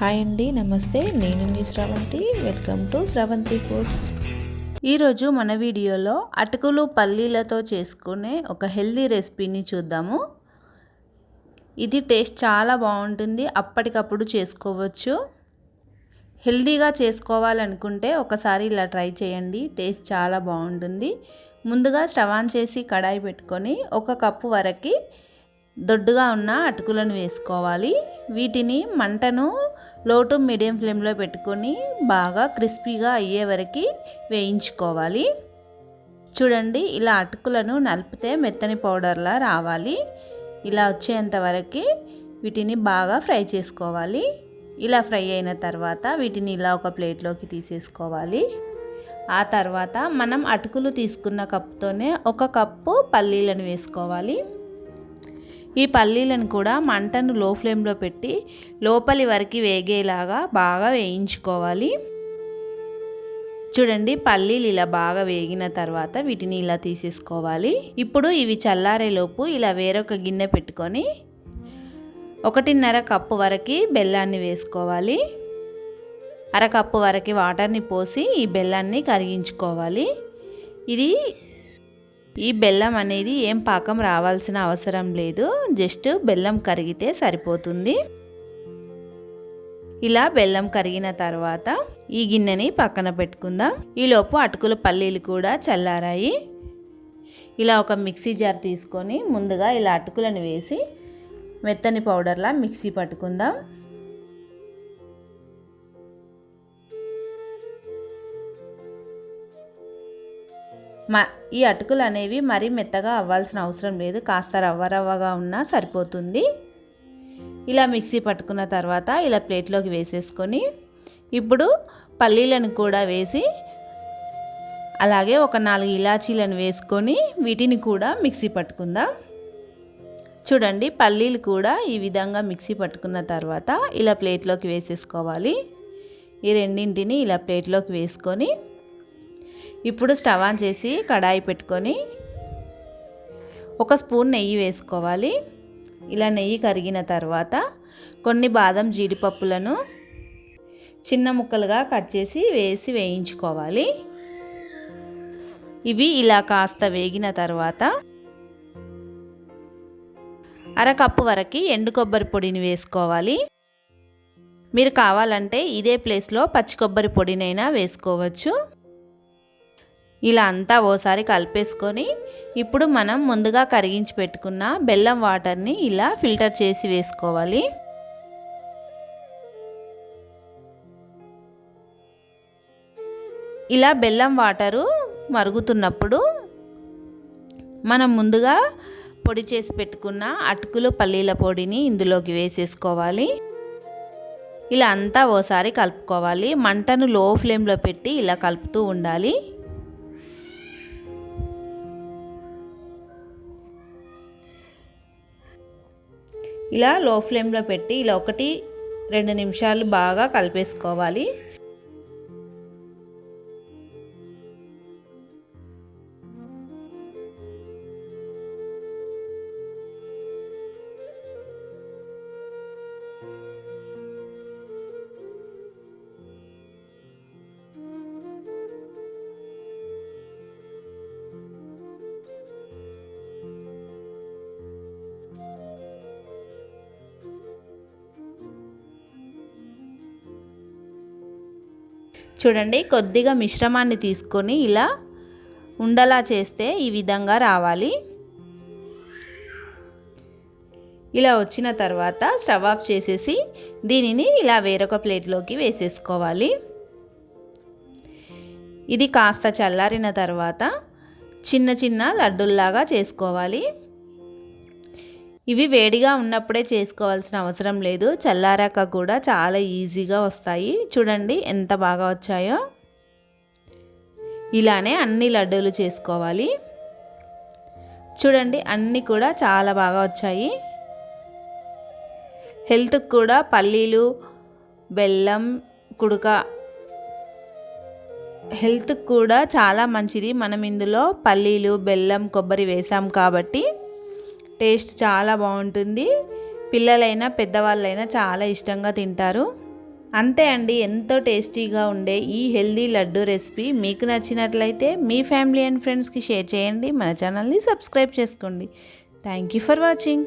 Hi అండి నమస్తే. నేను మీ Sravanthi. Welcome to Sravanthi foods ఈరోజు మన వీడియోలో అటుకులు పల్లీలతో చేసుకునే ఒక హెల్దీ రెసిపీని చూద్దాము. ఇది టేస్ట్ చాలా బాగుంటుంది. అప్పటికప్పుడు చేసుకోవచ్చు. హెల్దీగా చేసుకోవాలనుకుంటే ఒకసారి ఇలా ట్రై చేయండి. టేస్ట్ చాలా బాగుంటుంది. ముందుగా స్టవ్ ఆన్ చేసి కడాయి పెట్టుకొని ఒక కప్పు వరకు దొడ్డుగా ఉన్న అటుకులను వేసుకోవాలి. వీటిని మంటను లో టు మీడియం ఫ్లేమ్లో పెట్టుకొని బాగా క్రిస్పీగా అయ్యే వరకు వేయించుకోవాలి. చూడండి ఇలా అటుకులను నలిపితే మెత్తని పౌడర్లా రావాలి. ఇలా వచ్చేంత వరకు వీటిని బాగా ఫ్రై చేసుకోవాలి. ఇలా ఫ్రై అయిన తర్వాత వీటిని ఇలా ఒక ప్లేట్లోకి తీసేసుకోవాలి. ఆ తర్వాత మనం అటుకులు తీసుకున్న కప్పుతోనే ఒక కప్పు పల్లీలను వేసుకోవాలి. ఈ పల్లీలను కూడా మంటను లో ఫ్లేమ్లో పెట్టి లోపలి వరకు వేగేలాగా బాగా వేయించుకోవాలి. చూడండి పల్లీలు ఇలా బాగా వేగిన తర్వాత వీటిని ఇలా తీసేసుకోవాలి. ఇప్పుడు ఇవి చల్లారేలోపు ఇలా వేరొక గిన్నె పెట్టుకొని ఒకటిన్నర కప్పు వరకు బెల్లాన్ని వేసుకోవాలి. అరకప్పు వరకు వాటర్ని పోసి ఈ బెల్లాన్ని కరిగించుకోవాలి. ఇది ఈ బెల్లం అనేది ఏం పాకం రావాల్సిన అవసరం లేదు. జస్ట్ బెల్లం కరిగితే సరిపోతుంది. ఇలా బెల్లం కరిగిన తర్వాత ఈ గిన్నెని పక్కన పెట్టుకుందాం. ఈలోపు అటుకుల పల్లీలు కూడా చల్లారాయి. ఇలా ఒక మిక్సీ జార్ తీసుకొని ముందుగా ఇలా అటుకులను వేసి మెత్తని పౌడర్లా మిక్సీ పట్టుకుందాం. మా ఈ అటుకులు అనేవి మరీ మెత్తగా అవ్వాల్సిన అవసరం లేదు. కాస్త రవ్వ రవ్వగా ఉన్నా సరిపోతుంది. ఇలా మిక్సీ పట్టుకున్న తర్వాత ఇలా ప్లేట్లోకి వేసేసుకొని ఇప్పుడు పల్లీలను కూడా వేసి అలాగే ఒక నాలుగు ఇలాచీలను వేసుకొని వీటిని కూడా మిక్సీ పట్టుకుందాం. చూడండి పల్లీలు కూడా ఈ విధంగా మిక్సీ పట్టుకున్న తర్వాత ఇలా ప్లేట్లోకి వేసేసుకోవాలి. ఈ రెండింటిని ఇలా ప్లేట్లోకి వేసుకొని ఇప్పుడు స్టవ్ ఆన్ చేసి కడాయి పెట్టుకొని ఒక స్పూన్ నెయ్యి వేసుకోవాలి. ఇలా నెయ్యి కరిగిన తర్వాత కొన్ని బాదం జీడిపప్పులను చిన్న ముక్కలుగా కట్ చేసి వేసి వేయించుకోవాలి. ఇవి ఇలా కాస్త వేగిన తర్వాత అరకప్పు వరకు ఎండు కొబ్బరి పొడిని వేసుకోవాలి. మీరు కావాలంటే ఇదే ప్లేస్లో పచ్చి కొబ్బరి పొడినైనా వేసుకోవచ్చు. ఇలా అంతా ఓసారి కలిపేసుకొని ఇప్పుడు మనం ముందుగా కరిగించి పెట్టుకున్న బెల్లం వాటర్ని ఇలా ఫిల్టర్ చేసి వేసుకోవాలి. ఇలా బెల్లం వాటరు మరుగుతున్నప్పుడు మనం ముందుగా పొడి చేసి పెట్టుకున్న అటుకులు పల్లీల పొడిని ఇందులోకి వేసేసుకోవాలి. ఇలా అంతా ఓసారి కలుపుకోవాలి. మంటను లో ఫ్లేమ్లో పెట్టి ఇలా కలుపుతూ ఉండాలి. ఇలా లో ఫ్లేమ్లో పెట్టి ఇలా ఒకటి రెండు నిమిషాలు బాగా కలిపేసుకోవాలి. చూడండి కొద్దిగా మిశ్రమాన్ని తీసుకొని ఇలా ఉండలా చేస్తే ఈ విధంగా రావాలి. ఇలా వచ్చిన తర్వాత స్టవ్ ఆఫ్ చేసేసి దీనిని ఇలా వేరొక ప్లేట్లోకి వేసేసుకోవాలి. ఇది కాస్త చల్లారిన తర్వాత చిన్న చిన్న లడ్డుల్లాగా చేసుకోవాలి. ఇవి వేడిగా ఉన్నప్పుడే చేసుకోవాల్సిన అవసరం లేదు. చల్లారాక కూడా చాలా ఈజీగా వస్తాయి. చూడండి ఎంత బాగా వచ్చాయో. ఇలానే అన్ని లడ్డూలు చేసుకోవాలి. చూడండి అన్నీ కూడా చాలా బాగా వచ్చాయి. హెల్త్కి కూడా పల్లీలు బెల్లం కుడుక హెల్త్కి కూడా చాలా మంచిది. మనం ఇందులో పల్లీలు బెల్లం కొబ్బరి వేసాం కాబట్టి. టేస్ట్ చాలా బాగుంటుంది. పిల్లలైనా పెద్దవాళ్ళైనా చాలా ఇష్టంగా తింటారు. అంతే అండి ఎంతో టేస్టీగా ఉండే ఈ హెల్దీ లడ్డు రెసిపీ మీకు నచ్చినట్లయితే మీ ఫ్యామిలీ అండ్ ఫ్రెండ్స్కి షేర్ చేయండి. మన ఛానల్ని సబ్స్క్రైబ్ చేసుకోండి. Thank you for watching.